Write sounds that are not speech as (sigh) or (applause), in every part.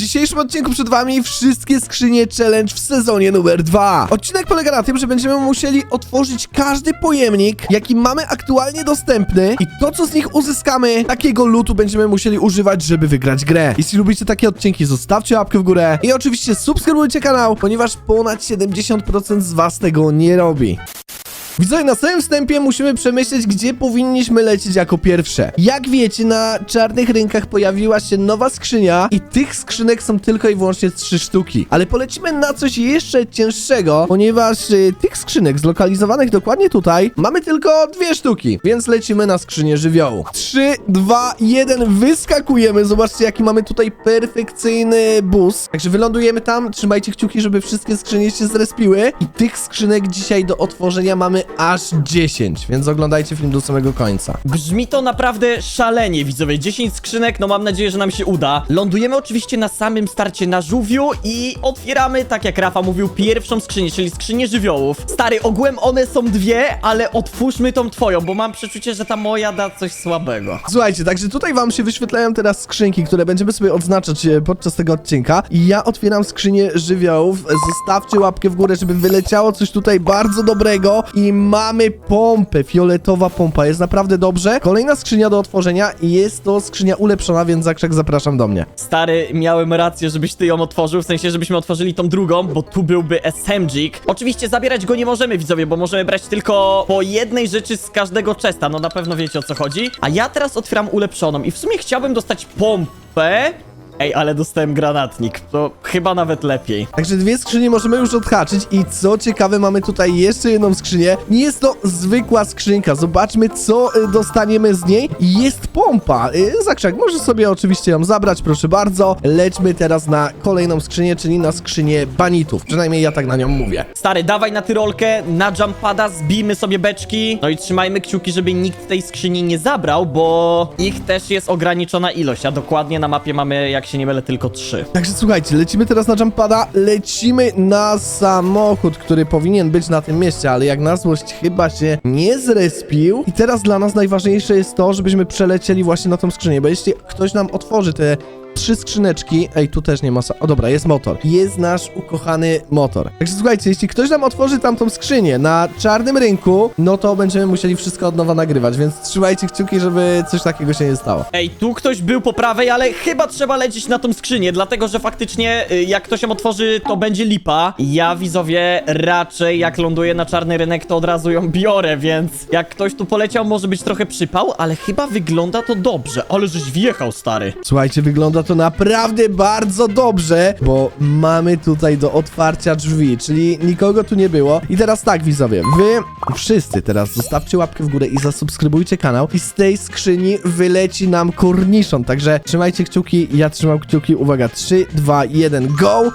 dzisiejszym odcinku przed wami wszystkie skrzynie challenge w sezonie numer 2. Odcinek polega na tym, że będziemy musieli otworzyć każdy pojemnik, jaki mamy aktualnie dostępny i to, co z nich uzyskamy, takiego lutu będziemy musieli używać, żeby wygrać grę. Jeśli lubicie takie odcinki, zostawcie łapkę w górę i oczywiście subskrybujcie kanał, ponieważ ponad 70% z was tego nie robi. Widzowie, na samym wstępie musimy przemyśleć, gdzie powinniśmy lecieć jako pierwsze. Jak wiecie, na czarnych rynkach pojawiła się nowa skrzynia i tych skrzynek są tylko i wyłącznie trzy sztuki. Ale polecimy na coś jeszcze cięższego, ponieważ y, tych skrzynek zlokalizowanych dokładnie tutaj mamy tylko dwie sztuki, więc lecimy na skrzynię żywiołu. 3, 2, 1, wyskakujemy. Zobaczcie, jaki mamy tutaj perfekcyjny bus. Także wylądujemy tam, trzymajcie kciuki, żeby wszystkie skrzynie się zrespiły. I tych skrzynek dzisiaj do otworzenia mamy aż 10, więc oglądajcie film do samego końca. Brzmi to naprawdę szalenie, widzowie. 10 skrzynek, no mam nadzieję, że nam się uda. Lądujemy oczywiście na samym starcie na żółwiu i otwieramy, tak jak Rafa mówił, pierwszą skrzynię, czyli skrzynię żywiołów. Stary, ogółem one są dwie, ale otwórzmy tą twoją, bo mam przeczucie, że ta moja da coś słabego. Słuchajcie, także tutaj wam się wyświetlają teraz skrzynki, które będziemy sobie odznaczać e, podczas tego odcinka. I ja otwieram skrzynię żywiołów. Zostawcie łapkę w górę, żeby wyleciało coś tutaj bardzo dobrego. I mamy pompę, fioletowa pompa, jest naprawdę dobrze. Kolejna skrzynia do otworzenia i jest to skrzynia ulepszona, więc Zakrzak zapraszam do mnie. Stary, miałem rację, żebyś ty ją otworzył, w sensie, żebyśmy otworzyli tą drugą, bo tu byłby SMG. Oczywiście zabierać go nie możemy, widzowie, bo możemy brać tylko po jednej rzeczy z każdego chesta, no na pewno wiecie o co chodzi. A ja teraz otwieram ulepszoną i w sumie chciałbym dostać pompę. Ej, ale dostałem granatnik, to chyba nawet lepiej. Także dwie skrzynie możemy już odhaczyć i co ciekawe mamy tutaj jeszcze jedną skrzynię. Nie jest to zwykła skrzynka, zobaczmy co y, dostaniemy z niej. Jest pompa. Y, Zakrzak, możesz sobie oczywiście ją zabrać, proszę bardzo. Lećmy teraz na kolejną skrzynię, czyli na skrzynię banitów. Przynajmniej ja tak na nią mówię. Stary, dawaj na tyrolkę, na jumpada, zbijmy sobie beczki. No i trzymajmy kciuki, żeby nikt tej skrzyni nie zabrał, bo ich też jest ograniczona ilość, a dokładnie na mapie mamy, jak się nie mylę, tylko trzy. Także słuchajcie, lecimy teraz na jumpada, lecimy na samochód, który powinien być na tym mieście, ale jak na złość chyba się nie zrespił. I teraz dla nas najważniejsze jest to, żebyśmy przelecieli właśnie na tą skrzynię, bo jeśli ktoś nam otworzy te trzy skrzyneczki. Ej, tu też nie ma. sa- O dobra, jest motor. Jest nasz ukochany motor. Także słuchajcie, jeśli ktoś nam otworzy tamtą skrzynię na czarnym rynku, no to będziemy musieli wszystko od nowa nagrywać, więc trzymajcie kciuki, żeby coś takiego się nie stało. Ej, tu ktoś był po prawej, ale chyba trzeba lecieć na tą skrzynię, dlatego że faktycznie y, jak ktoś ją otworzy, to będzie lipa. Ja, widzowie, raczej jak ląduję na czarny rynek, to od razu ją biorę, więc jak ktoś tu poleciał, może być trochę przypał, ale chyba wygląda to dobrze. Ale żeś wjechał, stary. Słuchajcie, wygląda to naprawdę bardzo dobrze, bo mamy tutaj do otwarcia drzwi, czyli nikogo tu nie było. I teraz tak, widzowie, wy wszyscy teraz zostawcie łapkę w górę i zasubskrybujcie kanał i z tej skrzyni wyleci nam korniszon, także trzymajcie kciuki, ja trzymam kciuki, uwaga, 3, 2, 1, go!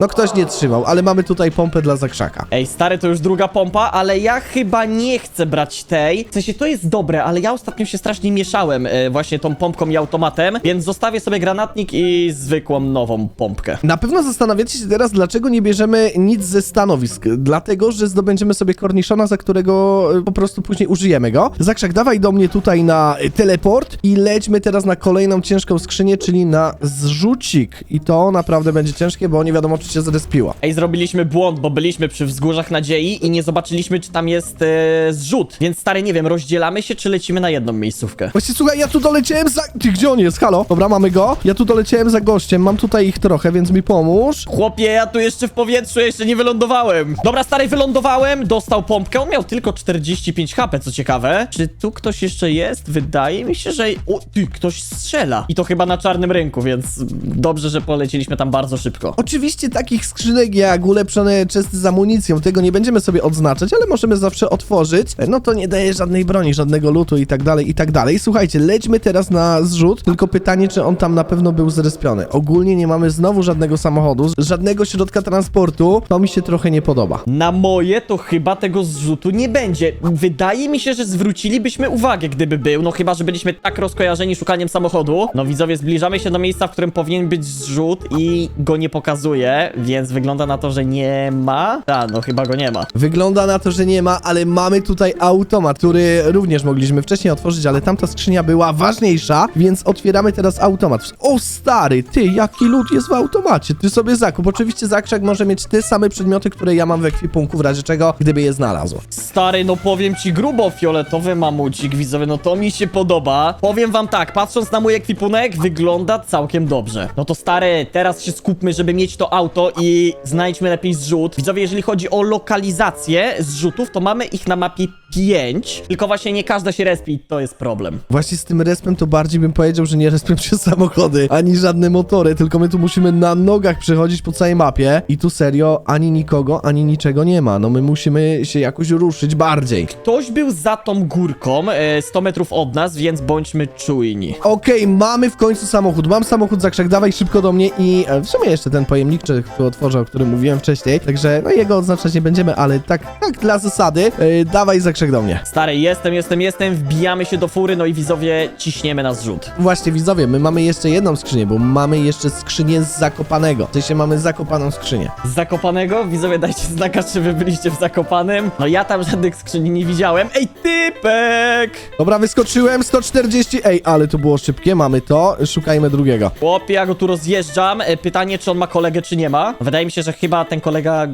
No ktoś nie trzymał, ale mamy tutaj pompę dla zakrzaka. Ej, stary, to już druga pompa, ale ja chyba nie chcę brać tej. W sensie, to jest dobre, ale ja ostatnio się strasznie mieszałem e, właśnie tą pompką i automatem, więc zostawię sobie granatnik i zwykłą nową pompkę. Na pewno zastanawiacie się teraz, dlaczego nie bierzemy nic ze stanowisk. Dlatego, że zdobędziemy sobie korniszona, za którego y, po prostu później użyjemy go. Zakrzak, dawaj do mnie tutaj na y, teleport i lećmy teraz na kolejną ciężką skrzynię, czyli na zrzucik. I to naprawdę będzie ciężkie, bo nie wiadomo, czy się zrespiła. Ej, zrobiliśmy błąd, bo byliśmy przy wzgórzach nadziei i nie zobaczyliśmy, czy tam jest e, zrzut. Więc stary, nie wiem, rozdzielamy się, czy lecimy na jedną miejscówkę. Właśnie, słuchaj, ja tu doleciałem za... Ty, gdzie on jest? Halo? Dobra, mamy go. Ja tu doleciałem za gościem, mam tutaj ich trochę, więc mi pomóż. Chłopie, ja tu jeszcze w powietrzu, jeszcze nie wylądowałem. Dobra, stary, wylądowałem, dostał pompkę, on miał tylko 45 HP, co ciekawe. Czy tu ktoś jeszcze jest? Wydaje mi się, że... O, ty, ktoś strzela. I to chyba na czarnym rynku, więc dobrze, że polecieliśmy tam bardzo szybko. Oczywiście takich skrzynek jak ulepszone czesty z amunicją, tego nie będziemy sobie odznaczać, ale możemy zawsze otworzyć. No to nie daje żadnej broni, żadnego lutu i tak dalej, i tak dalej. Słuchajcie, lećmy teraz na zrzut, tylko pytanie, czy on tam na pewno był zrespiony. Ogólnie nie mamy znowu żadnego samochodu, żadnego środka transportu, to mi się trochę nie podoba. Na moje to chyba tego zrzutu nie będzie. Wydaje mi się, że zwrócilibyśmy uwagę, gdyby był. No chyba, że byliśmy tak rozkojarzeni szukaniem samochodu. No widzowie, zbliżamy się do miejsca, w którym powinien być zrzut i go nie pokazuje. Więc wygląda na to, że nie ma. A, no chyba go nie ma. Wygląda na to, że nie ma, ale mamy tutaj automat, który również mogliśmy wcześniej otworzyć, ale tamta skrzynia była ważniejsza, więc otwieramy teraz automat. O stary, ty, jaki lód jest w automacie? Ty sobie zakup. Oczywiście zakrzak może mieć te same przedmioty, które ja mam w ekwipunku, w razie czego, gdyby je znalazł. Stary, no powiem ci grubo, fioletowy mamucik, widzowie, no to mi się podoba. Powiem wam tak, patrząc na mój ekwipunek, wygląda całkiem dobrze. No to stary, teraz się skupmy, żeby mieć to auto i znajdźmy lepiej zrzut. Widzowie, jeżeli chodzi o lokalizację zrzutów, to mamy ich na mapie 5, tylko właśnie nie każda się respi, to jest problem. Właśnie z tym respem to bardziej bym powiedział, że nie respią się (laughs) samochody, ani żadne motory, tylko my tu musimy na nogach przechodzić po całej mapie i tu serio ani nikogo, ani niczego nie ma. No my musimy się jakoś ruszyć bardziej. Ktoś był za tą górką, e, 100 metrów od nas, więc bądźmy czujni. Okej, mamy w końcu samochód. Mam samochód za krzak, dawaj szybko do mnie i e, w sumie jeszcze ten pojemnik, czy który otworzę, o którym mówiłem wcześniej. Także no jego odznaczać nie będziemy, ale tak, tak dla zasady, e, dawaj za krzak do mnie. Stary, jestem, jestem, jestem, wbijamy się do fury, no i widzowie, ciśniemy na zrzut. Właśnie widzowie, my mamy jeszcze jedną skrzynię, bo mamy jeszcze skrzynię z Zakopanego. W sensie mamy zakopaną skrzynię. Z Zakopanego? Widzowie, dajcie znaka, czy wy byliście w Zakopanym. No ja tam żadnych skrzyni nie widziałem. Ej, typek! Dobra, wyskoczyłem, 140, ej, ale to było szybkie, mamy to, szukajmy drugiego. Chłopie, ja go tu rozjeżdżam. E, Pytanie, czy on ma kolegę, czy nie ma. Wydaje mi się, że chyba ten kolega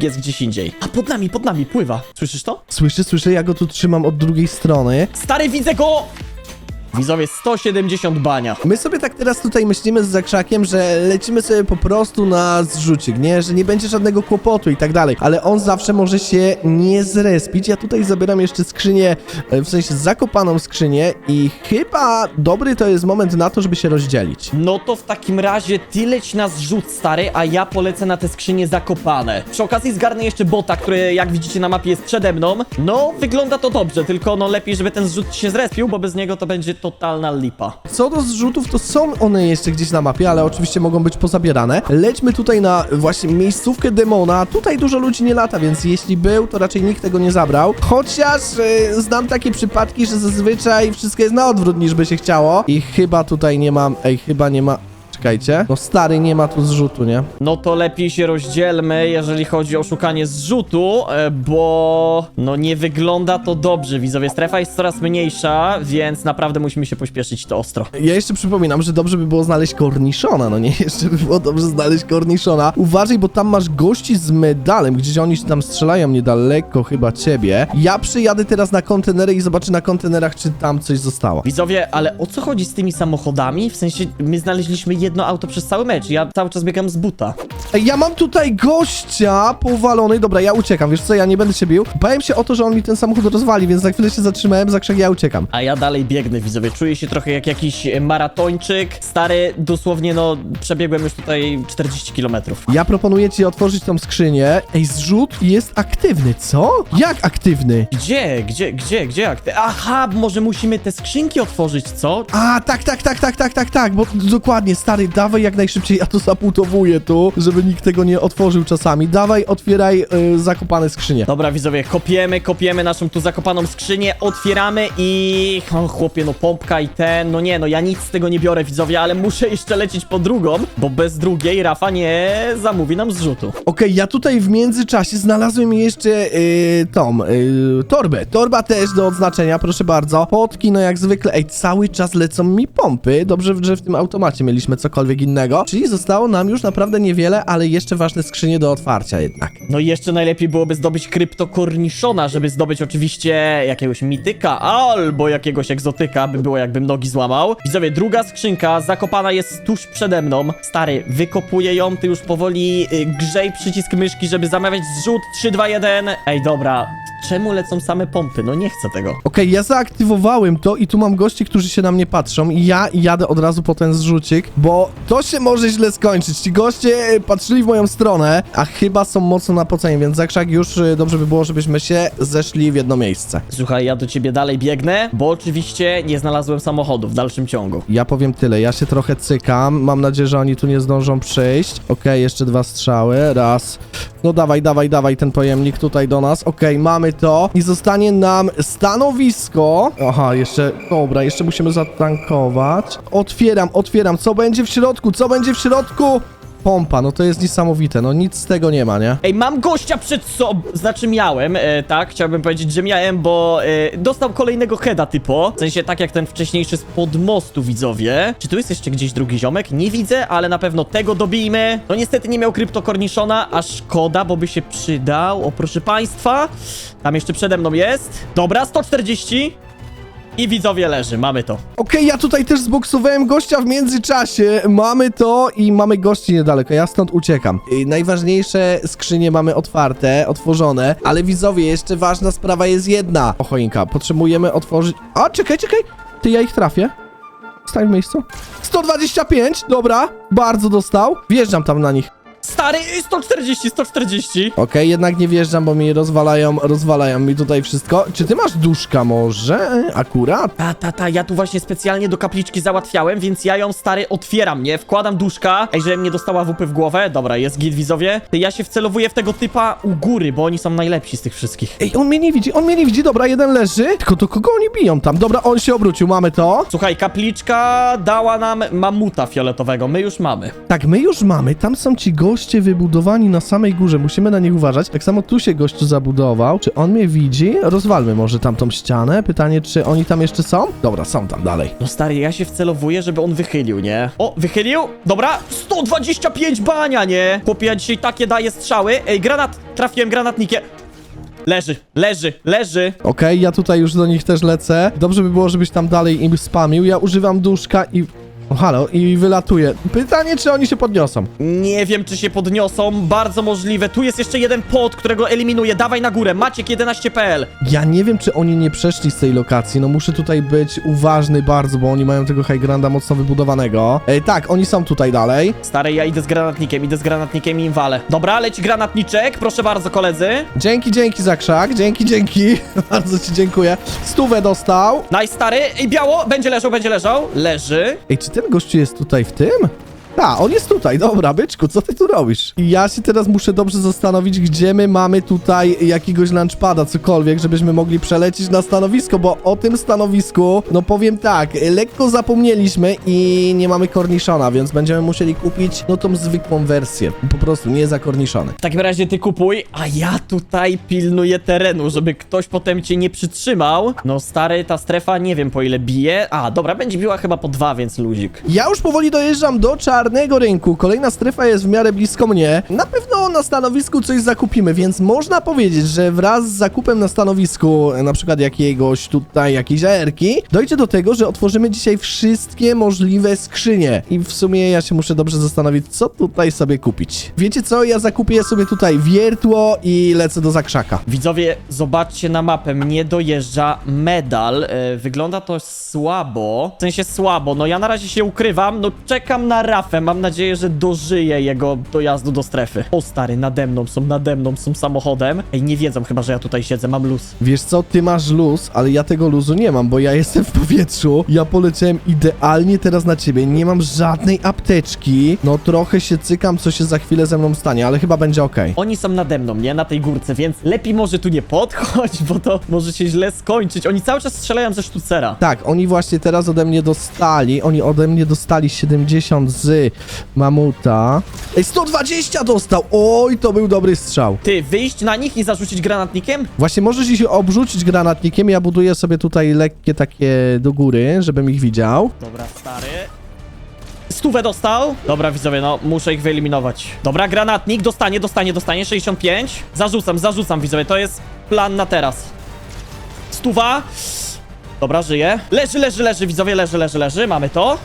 jest gdzieś indziej. A pod nami, pod nami, pływa. Słyszysz to? Słyszę, słyszę, ja go tu trzymam od drugiej strony. Stary, widzę go! Widzowie, 170 bania. My sobie tak teraz tutaj myślimy z zakrzakiem, że lecimy sobie po prostu na zrzucik, nie? Że nie będzie żadnego kłopotu i tak dalej. Ale on zawsze może się nie zrespić. Ja tutaj zabieram jeszcze skrzynię, e, w sensie zakopaną skrzynię i chyba dobry to jest moment na to, żeby się rozdzielić. No to w takim razie ty leć na zrzut, stary, a ja polecę na te skrzynie zakopane. Przy okazji zgarnę jeszcze bota, który jak widzicie na mapie jest przede mną. No, wygląda to dobrze, tylko no lepiej, żeby ten zrzut się zrespił, bo bez niego to będzie totalna lipa. Co do zrzutów, to są one jeszcze gdzieś na mapie, ale oczywiście mogą być pozabierane. Lećmy tutaj na właśnie miejscówkę demona. Tutaj dużo ludzi nie lata, więc jeśli był, to raczej nikt tego nie zabrał. Chociaż e, znam takie przypadki, że zazwyczaj wszystko jest na odwrót niż by się chciało. I chyba tutaj nie mam, ej, chyba nie ma... Czekajcie. No stary, nie ma tu zrzutu, nie? No to lepiej się rozdzielmy, jeżeli chodzi o szukanie zrzutu, e, bo no nie wygląda to dobrze, widzowie. Strefa jest coraz mniejsza, więc naprawdę musimy się pośpieszyć to ostro. Ja jeszcze przypominam, że dobrze by było znaleźć korniszona, no nie? (laughs) Jeszcze by było dobrze znaleźć korniszona. Uważaj, bo tam masz gości z medalem, gdzieś oni się tam strzelają niedaleko chyba ciebie. Ja przyjadę teraz na kontenery i zobaczę na kontenerach, czy tam coś zostało. Widzowie, ale o co chodzi z tymi samochodami? W sensie, my znaleźliśmy jedno auto przez cały mecz, ja cały czas biegam z buta. Ej, ja mam tutaj gościa powalony. Dobra, ja uciekam, wiesz co, ja nie będę się bił. Bałem się o to, że on mi ten samochód rozwali, więc na chwilę się zatrzymałem, za krzak ja uciekam. A ja dalej biegnę, widzowie. Czuję się trochę jak jakiś e, maratończyk. Stary, dosłownie, no, przebiegłem już tutaj 40 kilometrów. Ja proponuję ci otworzyć tą skrzynię. Ej, zrzut jest aktywny, co? Jak aktywny? Gdzie, gdzie, gdzie, gdzie? jak Aha, może musimy te skrzynki otworzyć, co? A, tak, tak, tak, tak, tak, tak, tak, bo dokładnie, stary, dawaj jak najszybciej, ja to zaputowuję tu, żeby nikt tego nie otworzył czasami. Dawaj, otwieraj y, zakopane skrzynie. Dobra, widzowie, kopiemy, kopiemy naszą tu zakopaną skrzynię, otwieramy i... O, chłopie, no pompka i ten... No nie, no ja nic z tego nie biorę, widzowie, ale muszę jeszcze lecieć po drugą, bo bez drugiej Rafa nie zamówi nam zrzutu. Okej, ja tutaj w międzyczasie znalazłem jeszcze yy, tą yy, torbę. Torba też do odznaczenia, proszę bardzo. Potki, no jak zwykle. Ej, cały czas lecą mi pompy. Dobrze, że w tym automacie mieliśmy cokolwiek innego. Czyli zostało nam już naprawdę niewiele, ale jeszcze ważne skrzynie do otwarcia jednak. No i jeszcze najlepiej byłoby zdobyć kryptokorniszona, żeby zdobyć oczywiście jakiegoś mityka albo jakiegoś egzotyka, by było jakbym nogi złamał. Widzowie, druga skrzynka zakopana jest tuż przede mną. Stary, wykopuję ją, ty już powoli y, grzej przycisk myszki, żeby zamawiać zrzut 3, 2, 1. Ej, dobra, czemu lecą same pompy? No nie chcę tego. Okej, ja zaaktywowałem to i tu mam gości, którzy się na mnie patrzą i ja jadę od razu po ten zrzucik, bo to się może źle skończyć. Ci goście e, patrzyli w moją stronę, a chyba są mocno napoceni, więc zakrzak już e, dobrze by było, żebyśmy się zeszli w jedno miejsce. Słuchaj, ja do ciebie dalej biegnę, bo oczywiście nie znalazłem samochodu w dalszym ciągu. Ja powiem tyle, ja się trochę cykam, mam nadzieję, że oni tu nie zdążą przyjść. Okej, jeszcze dwa strzały, raz. No dawaj, dawaj, dawaj ten pojemnik tutaj do nas. Okej, mamy to i zostanie nam stanowisko. Aha, jeszcze, dobra, jeszcze musimy zatankować. Otwieram, otwieram, co będzie w środku, co będzie w środku? Pompa, no to jest niesamowite, no nic z tego nie ma, nie? Ej, mam gościa przed sobą, znaczy miałem, e, tak, chciałbym powiedzieć, że miałem, bo e, dostał kolejnego heada typo, w sensie tak jak ten wcześniejszy spod mostu, widzowie. Czy tu jest jeszcze gdzieś drugi ziomek? Nie widzę, ale na pewno tego dobijmy. No niestety nie miał kryptokorniszona, a szkoda, bo by się przydał, o proszę państwa. Tam jeszcze przede mną jest. Dobra, 140. I widzowie leży, mamy to. Okej, ja tutaj też zboksowałem gościa w międzyczasie. Mamy to i mamy gości niedaleko. Ja stąd uciekam. I najważniejsze skrzynie mamy otwarte, otworzone, ale widzowie, jeszcze ważna sprawa jest jedna. O, choinka, potrzebujemy otworzyć... A, czekaj, czekaj! Ty, ja ich trafię. Stań w miejscu. 125, dobra. Bardzo dostał. Wjeżdżam tam na nich. Stary, 140, 140. Okej, jednak nie wjeżdżam, bo mi rozwalają, rozwalają mi tutaj wszystko. Czy ty masz duszka może? Akurat? Ta, ta, ta, ja tu właśnie specjalnie do kapliczki załatwiałem, więc ja ją, stary, otwieram, nie? Wkładam duszka. Ej, żebym nie dostała wupy w głowę. Dobra, jest git, widzowie. Ty, Ja się wcelowuję w tego typa u góry, bo oni są najlepsi z tych wszystkich. Ej, on mnie nie widzi, on mnie nie widzi. Dobra, jeden leży. Tylko to kogo oni biją tam? Dobra, on się obrócił, mamy to. Słuchaj, kapliczka dała nam mamuta fioletowego. My już mamy. Tak, my już mamy. Tam są ci goście wybudowani na samej górze. Musimy na nich uważać. Tak samo tu się gościu zabudował. Czy on mnie widzi? Rozwalmy może tamtą ścianę. Pytanie, czy oni tam jeszcze są? Dobra, są tam dalej. No stary, ja się wcelowuję, żeby on wychylił, nie? O, wychylił? Dobra, 125 bania, nie? Chłopie, ja dzisiaj takie daję strzały. Ej, granat, trafiłem granatnikiem. Leży, leży, leży. Okej, ja tutaj już do nich też lecę. Dobrze by było, żebyś tam dalej im spamił. Ja używam duszka i... O, halo, i wylatuję. Pytanie, czy oni się podniosą? Nie wiem, czy się podniosą. Bardzo możliwe. Tu jest jeszcze jeden pot, którego eliminuję. Dawaj na górę. Maciek 11.pl. Ja nie wiem, czy oni nie przeszli z tej lokacji. No muszę tutaj być uważny bardzo, bo oni mają tego high granda mocno wybudowanego. Ej, tak, oni są tutaj dalej. Stary, ja idę z granatnikiem, idę z granatnikiem i im walę. Dobra, leci granatniczek. Proszę bardzo, koledzy. Dzięki, dzięki za krzak, dzięki, dzięki. (laughs) bardzo ci dziękuję. Stówę dostał. Nice, stary. Ej, biało. Będzie leżał, będzie leżał. Leży. Ej, czy ten gościu jest tutaj w tym? A, on jest tutaj, dobra, byczku, co ty tu robisz? Ja się teraz muszę dobrze zastanowić, gdzie my mamy tutaj jakiegoś lunchpada, cokolwiek, żebyśmy mogli przelecieć na stanowisko, bo o tym stanowisku, no powiem tak, lekko zapomnieliśmy i nie mamy korniszona, więc będziemy musieli kupić, no tą zwykłą wersję, po prostu nie za korniszony. W takim razie ty kupuj, a ja tutaj pilnuję terenu, żeby ktoś potem cię nie przytrzymał. No stary, ta strefa nie wiem po ile bije. A, dobra, będzie biła chyba po dwa, więc luzik. Ja już powoli dojeżdżam do czarnego rynku. Kolejna strefa jest w miarę blisko mnie. Na pewno na stanowisku coś zakupimy, więc można powiedzieć, że wraz z zakupem na stanowisku, na przykład jakiegoś tutaj, jakiejś aerki, dojdzie do tego, że otworzymy dzisiaj wszystkie możliwe skrzynie. I w sumie ja się muszę dobrze zastanowić, co tutaj sobie kupić. Wiecie co? Ja zakupię sobie tutaj wiertło i lecę do zakrzaka. Widzowie, zobaczcie na mapę, mnie dojeżdża medal. E, wygląda to słabo. W sensie słabo, no ja na razie się ukrywam, no czekam na Rafę. Mam nadzieję, że dożyję jego dojazdu do strefy. O stary, nade mną są, nade mną są samochodem. Ej, nie wiedzą chyba, że ja tutaj siedzę, mam luz. Wiesz co, ty masz luz, ale ja tego luzu nie mam, bo ja jestem w powietrzu. Ja poleciałem idealnie teraz na ciebie. Nie mam żadnej apteczki. No trochę się cykam, co się za chwilę ze mną stanie, ale chyba będzie okej. Oni są nade mną, nie? Na tej górce, więc lepiej może tu nie podchodź, bo to może się źle skończyć. Oni cały czas strzelają ze sztucera. Tak, oni właśnie teraz ode mnie dostali. Oni ode mnie dostali 70 z mamuta. Ej, 120 dostał! Oj, to był dobry strzał. Ty, wyjść na nich i zarzucić granatnikiem? Właśnie możesz ich obrzucić granatnikiem. Ja buduję sobie tutaj lekkie takie do góry, żebym ich widział. Dobra, stary. Stówę dostał. Dobra, widzowie, no muszę ich wyeliminować. Dobra, granatnik, dostanie, dostanie, dostanie. 65. Zarzucam, zarzucam, widzowie, to jest plan na teraz. Stuwa. Dobra, żyje. Leży, leży, leży, widzowie, leży, leży, leży. Mamy to.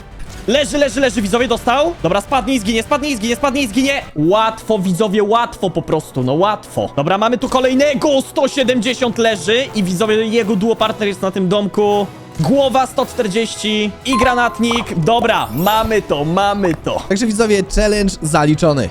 Leży, leży, leży, widzowie, dostał. Dobra, spadnie i zginie, spadnie i zginie, spadnie i zginie. Łatwo, widzowie, łatwo po prostu, no łatwo. Dobra, mamy tu kolejnego, 170 leży i widzowie, jego duopartner jest na tym domku. Głowa 140 i granatnik. Dobra, mamy to, mamy to. Także widzowie, challenge zaliczony.